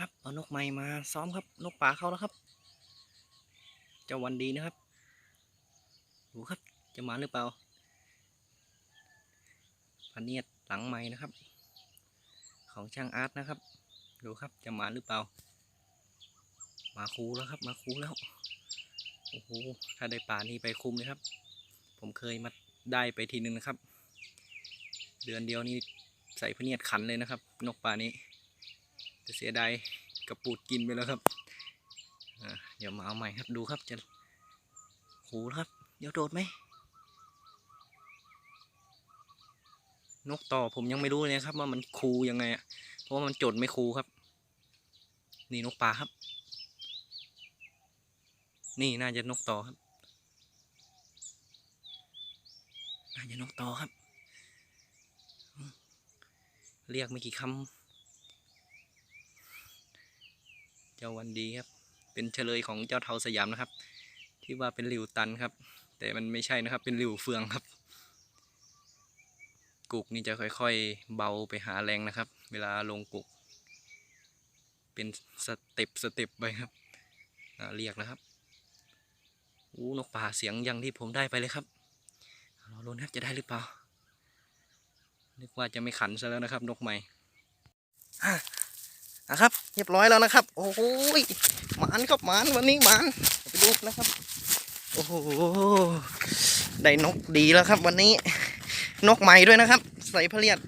ครับเอานกไม้มาซ้อมครับนกป่าเข้าแล้วครับจ้าวันดีนะครับดูครับจะมาหรือเปล่าพันเนียดหลังไม้นะครับ ของช่างอาร์ตนะครับ ดูครับจะมาหรือเปล่า มาคูแล้วครับ มาคูแล้วโอ้โหถ้าได้ป่านี้ไปคุมเลยครับ ผมเคยมาได้ไปทีนึงนะครับ เดือนเดียวนี้ใส่พเนียดขันเลยนะครับ นกป่านี้ จะเสียดายกระปูดกินไปแล้วครับเดี๋ยวมาเอาใหม่ครับดูครับจะคูครับ เดี๋ยวโดดไหมนกต่อผมยังไม่รู้เลยครับ ว่ามันคูยังไงอะเพราะว่ามันจดไม่คูครับ นี่นกป่าครับ นี่น่าจะนกต่อครับน่าจะนกต่อครับ เรียกไม่กี่คำ เจ้าวันดีครับ เป็นเฉลยของเจ้าเทาสยามนะครับ ที่ว่าเป็นหลิวตันครับ แต่มันไม่ใช่นะครับ เป็นหลิวเฟืองครับ กุกนี่จะค่อยๆเบาไปหาแรงนะครับ เวลาลงกุก เป็นสเต็ปสเต็ปไปครับเรียกนะครับอู้นกป่าเสียงย่างที่ผมได้ไปเลยครับรอรุ้นครับจะได้หรือเปล่า นึกว่าจะไม่ขันซะแล้วนะครับ นกใหม่ นะครับเรียบร้อยแล้วนะครับ โอ้โหยหมานครับหมานวันนี้หมานไปดูนะครับ โอ้โหได้นกดีแล้วครับ วันนี้ นกใหม่ด้วยนะครับ ใส่พเลียด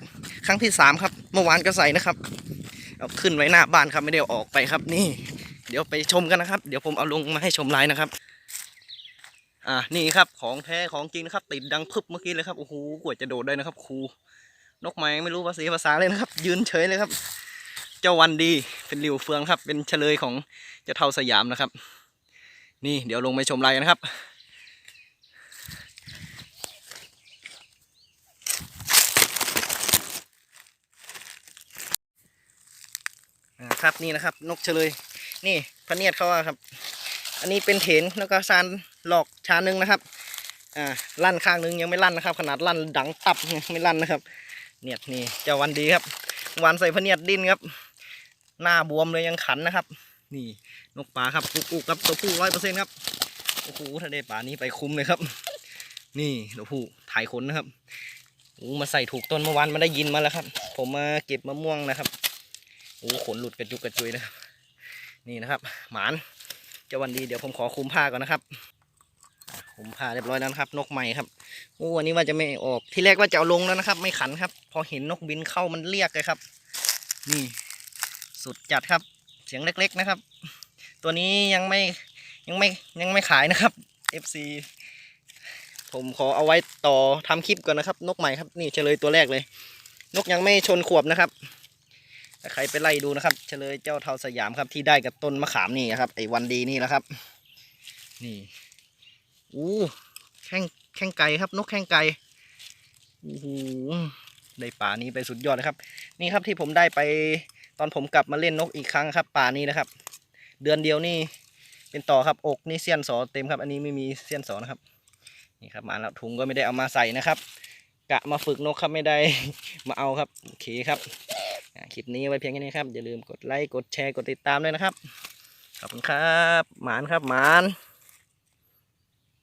ครั้งที่สามครับ เมื่อวานก็ใส่นะครับ เอาขึ้นไว้หน้าบ้านครับไม่ได้อออกไปครับ นี่ เดี๋ยวไปชมกันนะครับ เดี๋ยวผมเอาลงมาให้ชมไลน์นะครับอ่านี่ครับของแท้ของจริงนะครับ ติดดังพึบเมื่อกี้เลยครับโอ้โหกว่าจะโดดได้นะครับ ครู นกไม้ไม่รู้ภาษาภาษาเลยนะครับ ยืนเฉยเลยครับ เจ้าวันดีเป็นหลิวเฟืองครับ เป็นเฉลยของเจ้าเท่าสยามนะครับ นี่เดี๋ยวลงไปชมไลน์กันะครับครับนี่นะครับ นกเฉลย นี่พระเนียดเขาครับ อันนี้เป็นเถนแล้วก็ซานหลอกชาหนึ่งนะครับอ่าลั่นข้างหนึงยังไม่ลั่นนะครับ ขนาดลั่นดังตับไม่ลั่นนะครับ เนี่ยนี่เจ้าวันดีครับ วันใส่พเนียดดินครับ หน้าบวมเลยยังขันนะครับ นี่นกป่าครับกุกกุกครับตัวผู้ร้อยเปอร์เซ็นต์ครับโอ้โหถ้าได้ป่านี้ไปคุ้มเลยครับ นี่ตัวผู้ถ่ายขนนะครับโอ้มาใส่ถูกต้นเมื่อวานมาได้ยินมาแล้วครับ ผมมาเก็บมะม่วงนะครับโอ้ขนหลุดกระจุกกระจุยนะครับ นี่นะครับ หมานเจ้าวันดีเดี๋ยวผมขอคุมผ้าก่อนนะครับ คุมผ้าเรียบร้อยแล้วนะครับ นกใหม่ครับโอ้วันนี้ว่าจะไม่ออกที่แรกว่าจะเอาลงแล้วนะครับ ไม่ขันครับ พอเห็นนกบินเข้ามันเรียกเลยครับ นี่ สุดจัดครับ เสียงเล็ก ๆนะครับ ตัวนี้ยังไม่ยังไม่ยังไม่ขายนะครับ FC ผมขอเอาไว้ต่อทำคลิปก่อนนะครับ นกใหม่ครับ นี่เฉลยตัวแรกเลย นกยังไม่ชนขวบนะครับถ้าใครไปไล่ดูนะครับ เฉลยเจ้าเทาสยามครับที่ได้กับต้นมะขามนี่ครับไอ้วันดีนี่แหละครับ นี่ อู้แข้งแข้งไก่ครับ นกแข้งไก่โอ้โหได้ป่านี้ไปสุดยอดเลยครับ นี่ครับที่ผมได้ไปตอนผมกลับมาเล่นนกอีกครั้งครับ ป่านี้นะครับ เดือนเดียวนี่เป็นต่อครับอกนี่เสี้ยนสอเต็มครับ อันนี้ไม่มีเสี้ยนสอนะครับนี่ครับมาแล้วถุงก็ไม่ได้เอามาใส่นะครับกะมาฝึกนกครับไม่ได้มาเอาครับโอเคครับคลิปนี้ไว้เพียงแค่นี้ครับอย่าลืมกดไลค์กดแชร์กดติดตามด้วยนะครับขอบคุณครับหมานครับหมาน